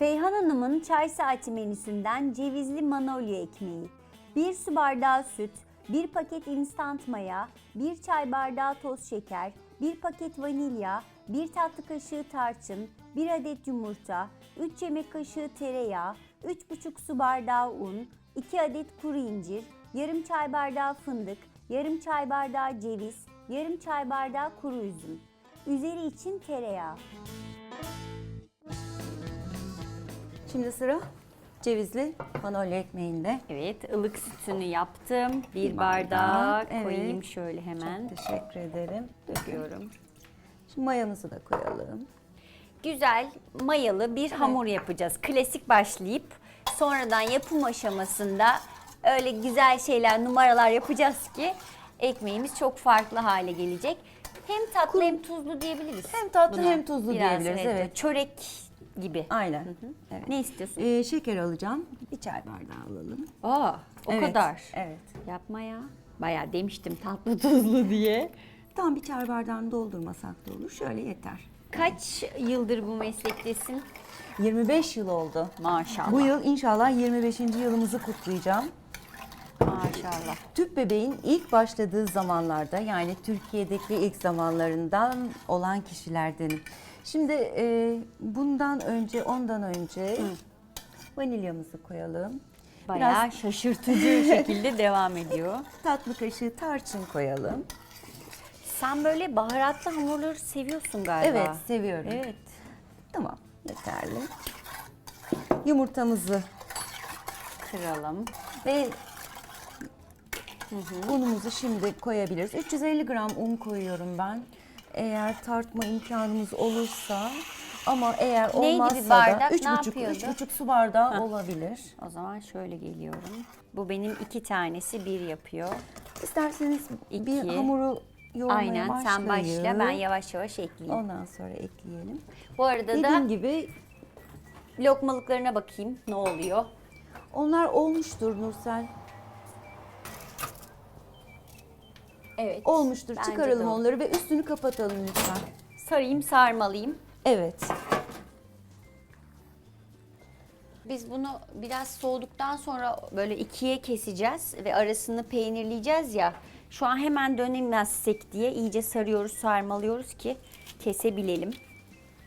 Feyhan Hanım'ın çay saati menüsünden cevizli manolya ekmeği. 1 su bardağı süt, 1 paket instant maya, 1 çay bardağı toz şeker, 1 paket vanilya, 1 tatlı kaşığı tarçın, 1 adet yumurta, 3 yemek kaşığı tereyağı, 3,5 su bardağı un, 2 adet kuru incir, yarım çay bardağı fındık, yarım çay bardağı ceviz, yarım çay bardağı kuru üzüm. Üzeri için tereyağı. Şimdi sıra cevizli manolya ekmeğinde. Evet, ılık sütünü yaptım. Bir Bir bardak bardak, evet. koyayım şöyle hemen. Teşekkür ederim. Döküyorum. Şimdi mayamızı da koyalım. Güzel mayalı bir hamur yapacağız. Klasik başlayıp sonradan yapım aşamasında öyle güzel şeyler, numaralar yapacağız ki ekmeğimiz çok farklı hale gelecek. Hem tatlı hem tuzlu diyebiliriz. Hem tatlı buna. hem tuzlu Biraz, diyebiliriz, evet. Çörek gibi. Aynen. Evet. Ne istiyorsun? Ee, şeker alacağım. Bir çay bardağı alalım. Aa, o Evet, kadar. Evet. Yapma ya. Bayağı demiştim tatlı tuzlu diye. Tam bir çay bardağını doldurmasak da olur. Şöyle yeter. Kaç yıldır bu meslektesin? 25 yıl oldu. Maşallah. Bu yıl inşallah 25. yılımızı kutlayacağım. Maşallah. Tüp bebeğin ilk başladığı zamanlarda yani Türkiye'deki ilk zamanlarından olan kişilerdenim. Şimdi e, bundan önce, ondan önce vanilyamızı koyalım. Bayağı şaşırtıcı şekilde devam ediyor. Tatlı kaşığı tarçın koyalım. Sen böyle baharatlı hamurları seviyorsun galiba. Evet, seviyorum. Evet. Tamam, yeterli. Yumurtamızı Kıralım. ve unumuzu şimdi koyabiliriz. 350 gram un koyuyorum ben. Eğer tartma imkanımız olursa ama eğer Neydi bir olmazsa bardak? da Ne 3,5 yapıyordu? 3,5 su bardağı olabilir. O zaman şöyle geliyorum. Bu benim iki tanesi bir yapıyor. İsterseniz bir İki. hamuru yoğurmaya Aynen sen başla ben yavaş yavaş ekleyeyim. Ondan sonra ekleyelim. Bu arada Dediğim da gibi lokmalıklarına bakayım ne oluyor. onlar olmuştur Nursel. Evet. Olmuştur. Bence Çıkaralım de o. onları ve üstünü kapatalım lütfen. Sarayım sarmalıyım. Evet. Biz bunu biraz soğuduktan sonra böyle ikiye keseceğiz ve arasını peynirleyeceğiz ya. Şu an hemen dönemezsek diye iyice sarıyoruz, sarmalıyoruz ki kesebilelim.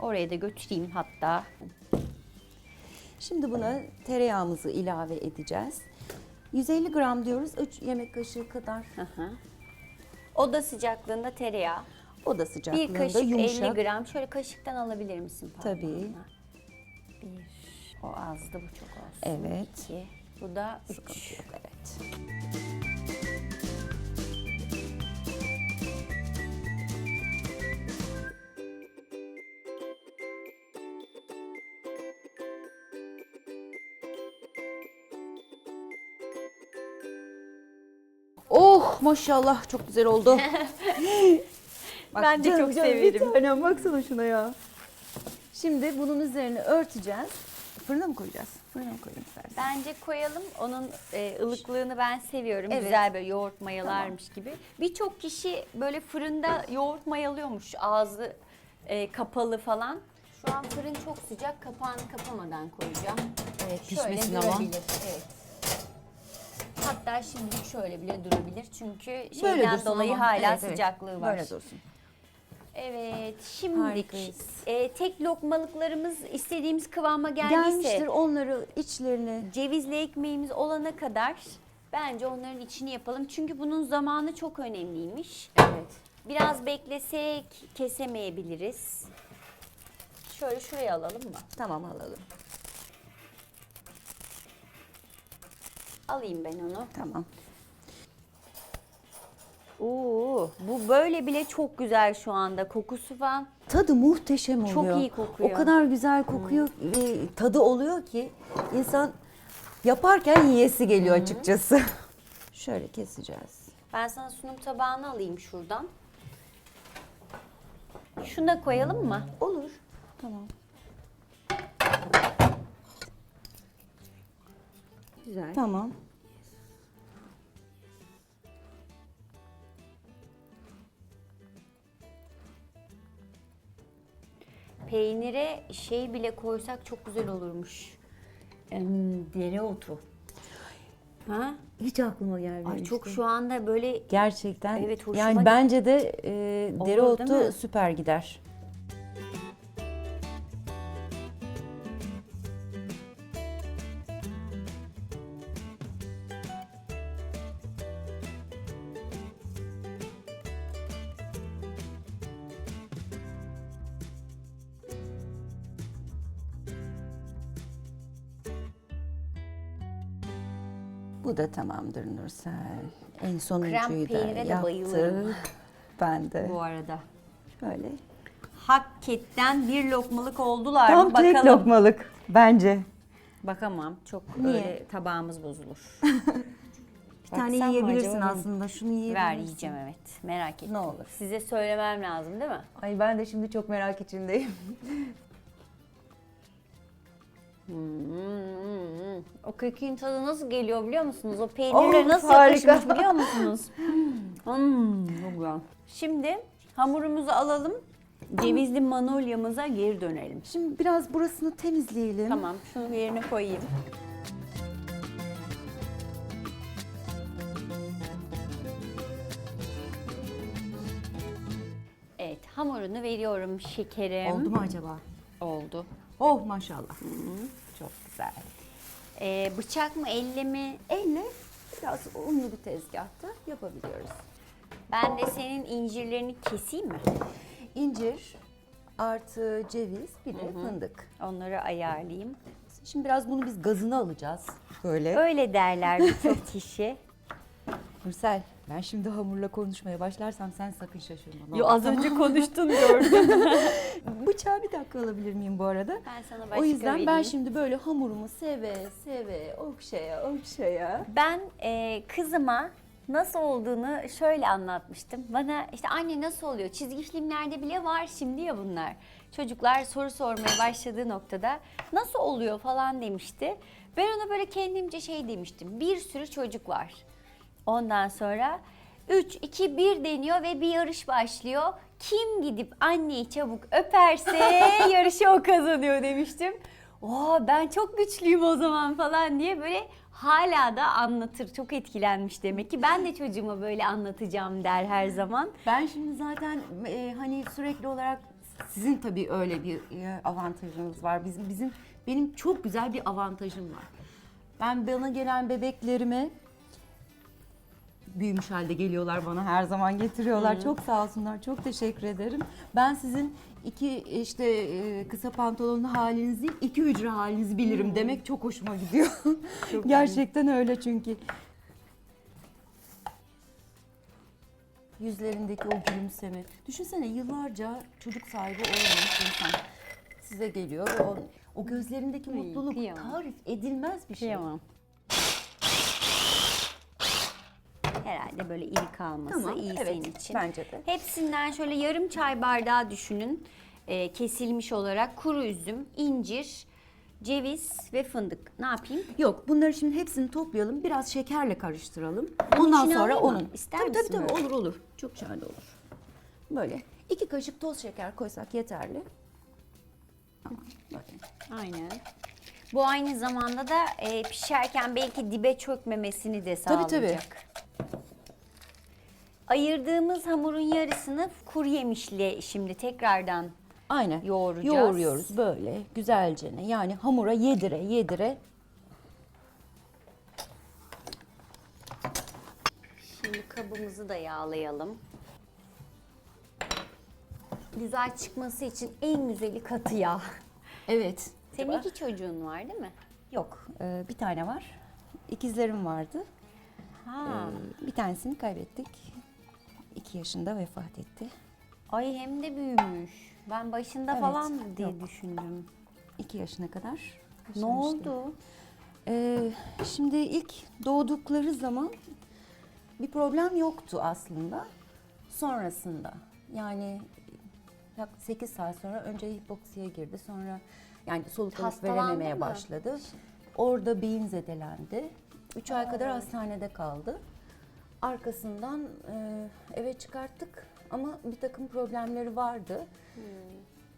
Oraya da götüreyim hatta. Şimdi buna tereyağımızı ilave edeceğiz. 150 gram diyoruz. 3 yemek kaşığı kadar. Hı hı. Oda sıcaklığında tereyağı. Oda Bir sıcaklığında kaşık yumuşak. 50 gram. Şöyle kaşıktan alabilir misin? Tabii. parmağınla? Bir. O azdı bu çok olsun. Evet. İki. Bu da üç. Sıkıntı yok, evet. Oh maşallah çok güzel oldu. Bak, Ben de canım, çok canım, severim. Bir tanem baksana şuna ya. Şimdi bunun üzerine örteceğiz. Fırına mı koyacağız? Fırına mı koyayım istersen? Bence koyalım. Onun e, ılıklığını ben seviyorum. Evet. Güzel böyle yoğurt mayalarmış gibi. Birçok kişi böyle fırında yoğurt mayalıyormuş. Ağzı e, kapalı falan. Şu an fırın çok sıcak. Kapağını kapamadan koyacağım. Evet Şöyle pişmesin ama. Evet. Hatta şimdilik şöyle bile durabilir. Çünkü şeyden dursun dolayı ama. hala Evet, evet. sıcaklığı var. Böyle dursun. Evet, Harikayız. e, tek lokmalıklarımız istediğimiz kıvama geldiyse Gelmiştir onları içlerini. cevizli ekmeğimiz olana kadar bence onların içini yapalım. Çünkü bunun zamanı çok önemliymiş. Evet. Biraz beklesek kesemeyebiliriz. Şöyle şuraya alalım mı? Tamam alalım. Alayım ben onu. Tamam. Oo, bu böyle bile çok güzel şu anda. Kokusu falan. Tadı muhteşem Çok oluyor. iyi kokuyor. O kadar güzel kokuyor ve tadı oluyor ki insan yaparken yiyesi geliyor açıkçası. Şöyle keseceğiz. Ben sana sunum tabağını alayım şuradan. Şunu da koyalım mı? Olur. Tamam. Güzel. Tamam. peynire şey bile koysak çok güzel olurmuş. Em, dereotu. Ha? Hiç aklıma gelmemişti. Ay çok şu anda böyle Gerçekten. Evet, hoşuma yani bence de e, Olur, değil dereotu mi? süper gider. Bu da tamamdır Nursel. En sonuncuyu da peynire de bayılırım. yaptık. Ben de. bu arada. Şöyle. Hakikaten bir lokmalık oldular Tam mı? tek Bakalım. lokmalık bence. Bakamam. Çok Niye? öyle tabağımız bozulur. Bir tane Baksam mı yiyebilirsin acaba? aslında. Şunu yiyebilirsin. Ver yiyeceğim evet. Merak etme. Ne olur. Size söylemem lazım değil mi? Ay ben de şimdi çok merak içindeyim. Hmm, O kekin tadı nasıl geliyor biliyor musunuz? O peynirle Oh, nasıl harika. yakışmış biliyor musunuz? Hmm, çok güzel. Şimdi hamurumuzu alalım. Cevizli manolyamıza geri dönelim. Şimdi biraz burasını temizleyelim. Tamam, şunu yerine koyayım. Evet, hamurunu veriyorum şekerim. Oldu mu acaba? Oldu. Oh maşallah. Çok güzel. Ee, bıçak mı, elle mi? Elle biraz unlu bir tezgahta yapabiliyoruz. Ben de senin incirlerini keseyim mi? İncir artı ceviz bir de fındık. Onları ayarlayayım. Şimdi biraz bunu biz gazını alacağız. Böyle. Öyle derler birçok kişi. Nursel ben şimdi hamurla konuşmaya başlarsam sen sakın şaşırma. Yo, az önce konuştun gördüm. Bıçağı bir dakika alabilir miyim bu arada? Ben sana başka O yüzden ben vereyim. şimdi böyle hamurumu seve seve okşaya okşaya. Ben e, kızıma nasıl olduğunu şöyle anlatmıştım. Bana işte anne nasıl oluyor? Çizgi filmlerde bile var şimdi ya bunlar. Çocuklar soru sormaya başladığı noktada nasıl oluyor falan demişti. Ben ona böyle kendimce şey demiştim. Bir sürü çocuk var. Ondan sonra 3, 2, 1 deniyor ve bir yarış başlıyor. Kim gidip anneyi çabuk öperse yarışı o kazanıyor demiştim. Oo ben çok güçlüyüm o zaman falan diye böyle hala da anlatır. Çok etkilenmiş demek ki. Ben de çocuğuma böyle anlatacağım der her zaman. Ben şimdi zaten e, hani sürekli olarak sizin tabii öyle bir e, avantajınız var. Bizim bizim benim çok güzel bir avantajım var. Ben bana gelen bebeklerime büyümüş halde geliyorlar bana her zaman getiriyorlar. Çok sağ olsunlar. Çok teşekkür ederim. Ben sizin iki işte e, kısa pantolonlu halinizi iki hücre halinizi bilirim demek çok hoşuma gidiyor. Gerçekten öyle çünkü. Yüzlerindeki o gülümseme. Düşünsene yıllarca çocuk sahibi olmamış insan size geliyor ve o, o gözlerindeki mutluluk tarif edilmez bir şey. Kıyamam. Herhalde böyle iri kalması Tamam, iyi evet, senin için. bence de. Hepsinden şöyle yarım çay bardağı düşünün. Ee, kesilmiş olarak kuru üzüm, incir, ceviz ve fındık. Ne yapayım? Yok bunları şimdi hepsini toplayalım. Biraz şekerle karıştıralım. Ondan içine sonra alayım mı? onun. İster tabii, misin tabii tabii olur olur. Çok şahane olur. Böyle iki kaşık toz şeker koysak yeterli. Aynen. Bu aynı zamanda da e, pişerken belki dibe çökmemesini de Tabii, sağlayacak. tabii. Ayırdığımız hamurun yarısını kuru yemişle şimdi tekrardan Aynen. Yoğuracağız. Yoğuruyoruz böyle güzelce. Yani hamura yedire yedire. Şimdi kabımızı da yağlayalım. Güzel çıkması için en güzeli katı yağ. Evet. Senin iki çocuğun var değil mi? Yok e, bir tane var. İkizlerim vardı. Ha. E, bir tanesini kaybettik. İki yaşında vefat etti. Ay hem de büyümüş. Ben başında Evet, falan diye yok. düşündüm. İki yaşına kadar. Ne yaşamıştı. oldu? Ee, şimdi ilk doğdukları zaman bir problem yoktu aslında. Sonrasında yani yaklaşık 8 saat sonra önce hipoksiye girdi. Sonra yani soluk alıp Hastalandı verememeye mı? başladı. Orada beyin zedelendi. 3 ay kadar hastanede kaldı. Arkasından e, eve çıkarttık ama bir takım problemleri vardı.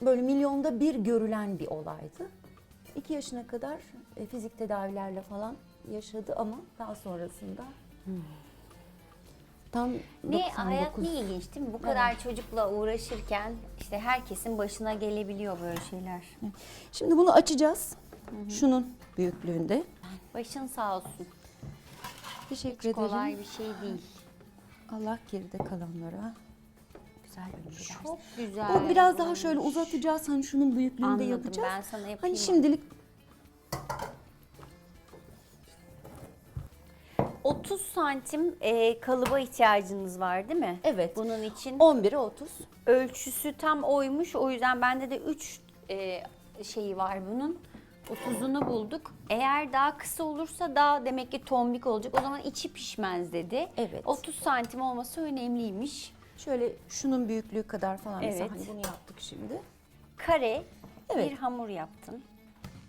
böyle milyonda bir görülen bir olaydı. İki yaşına kadar e, fizik tedavilerle falan yaşadı ama daha sonrasında tam Ne 99 hayat ne ilginç değil mi? Bu kadar çocukla uğraşırken işte herkesin başına gelebiliyor böyle şeyler. Şimdi bunu açacağız. Şunun büyüklüğünde. Başın sağ olsun. Teşekkür Hiç ederim. kolay bir şey değil. Allah geride kalanlara güzel ömür versin. Çok güzel. Bu biraz daha şöyle uzatacağız. Hani şunun büyüklüğünde Anladım, yapacağız. ben sana yapayım Hani şimdilik 30 santim e, kalıba ihtiyacınız var değil mi? Evet. Bunun için 11'e 30. ölçüsü tam oymuş. O yüzden bende de 3 şeyi var bunun. 30'unu bulduk. Eğer daha kısa olursa daha demek ki tombik olacak. O zaman içi pişmez dedi. Evet. 30 santim olması önemliymiş. Şöyle şunun büyüklüğü kadar falan mesela Evet. hani bunu yaptık şimdi. Kare Evet. bir hamur yaptın.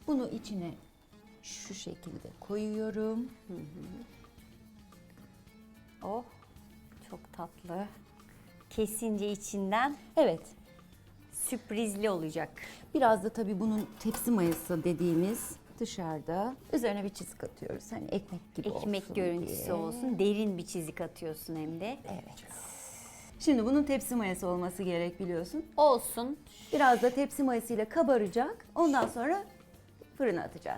Bunu içine şu şekilde koyuyorum. Oh çok tatlı. Kesince içinden Evet. Sürprizli olacak. Biraz da tabii bunun tepsi mayası dediğimiz dışarıda. Üzerine bir çizik atıyoruz. Hani ekmek gibi Ekmek olsun görüntüsü diye. olsun. Derin bir çizik atıyorsun hem de. Evet. Şimdi bunun tepsi mayası olması gerek biliyorsun. Olsun. Biraz da tepsi mayasıyla kabaracak. Ondan sonra fırına atacağız.